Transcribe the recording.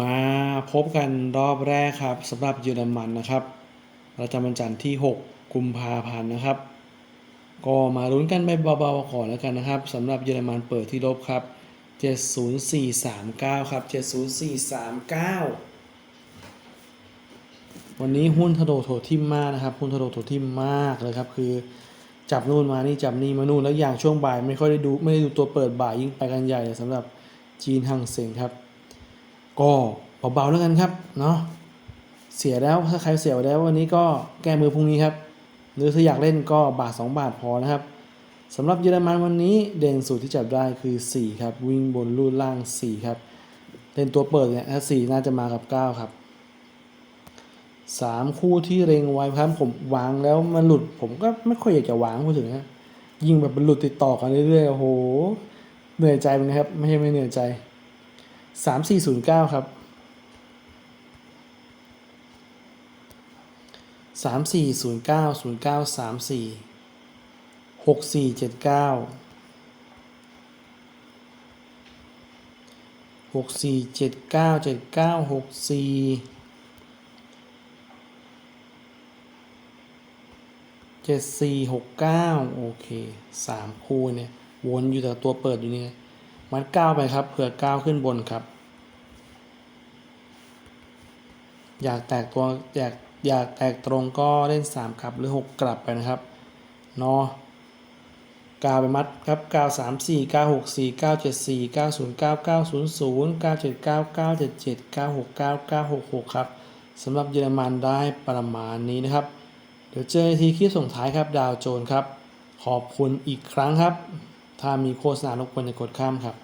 มาพบกันรอบแรกครับสำหรับเยอรมันนะครับประจำวันจันทร์ที่ 6 กุมภาพันธ์นะครับ ก็มาลุ้นกันไปเบาๆก่อนแล้วกันนะครับสำหรับเยอรมันเปิดที่ลบครับ 70439 ครับ 70439 วันนี้หุ้นทะโดโถทิมมากนะครับ หุ้นทะโดโถทิมมากเลยครับ คือจับนู่นมานี่จับนี่มานู่นแล้วอย่างช่วงบ่ายไม่ค่อยได้ดูไม่ได้ดูตัวเปิดบ่ายยิ่งไปกันใหญ่เลยสำหรับจีนฮังเซ็งครับ ก็เบาๆแล้วกันครับเนาะเสียแล้วถ้าใครเสียแล้ววันนี้ก็แก้มือพรุ่งนี้ครับ หรือถ้าอยากเล่นก็บาท 2 บาทพอนะครับสำหรับเยอรมันวันนี้เด่นสุดที่จับได้คือ 4 ครับ วิ่งบนลู่ล่าง 4 ครับเล่นตัวเปิดเนี่ยถ้า4น่าจะมากับ 9 ครับ 3 คู่ที่เร็งไว้ครับผมวางแล้วมันหลุด ผมก็ไม่ค่อยอยากจะวางพูดถึงนะยิงแบบมันหลุดติดต่อกันเรื่อยๆโอ้โหเหนื่อยใจเหมือนกันครับ ไม่ใช่ไม่เหนื่อยใจ สามสี่ศูนย์เก้าครับสามสี่ศูนย์เก้าศูนย์เก้าสามสี่หกสี่เจ็ดเก้าหกสี่เจ็ดเก้าเจ็ดเก้าหกสี่เจ็ดสี่หกเก้าโอเคสามคู่เนี่ย วนอยู่แต่ตัวเปิดอยู่เนี่ย มัดก้าวไปครับเผื่อก้าวขึ้นบนครับ อยากแตกตัวอยากอยากแตกตรงก็เล่นสามขับหรือหกกลับไปนะครับเนาะกาวไปมัดครับก้าสามสี่เก้าหกสี่เก้าเจ็ดสี่เก้าศูนย์เก้าเก้าศูนย์ศูนย์ก้าเจ็ดเก้าก้าเจ็ดเจ็ดก้าหกเก้าก้าหกหกครับสำหรับเยอรมันได้ประมาณนี้นะครับ เดี๋ยวเจอทีคลิปส่งท้ายครับดาวโจนส์ครับ ขอบคุณอีกครั้งครับ ถ้ามีโฆษณารบกวนอย่ากดข้ามครับ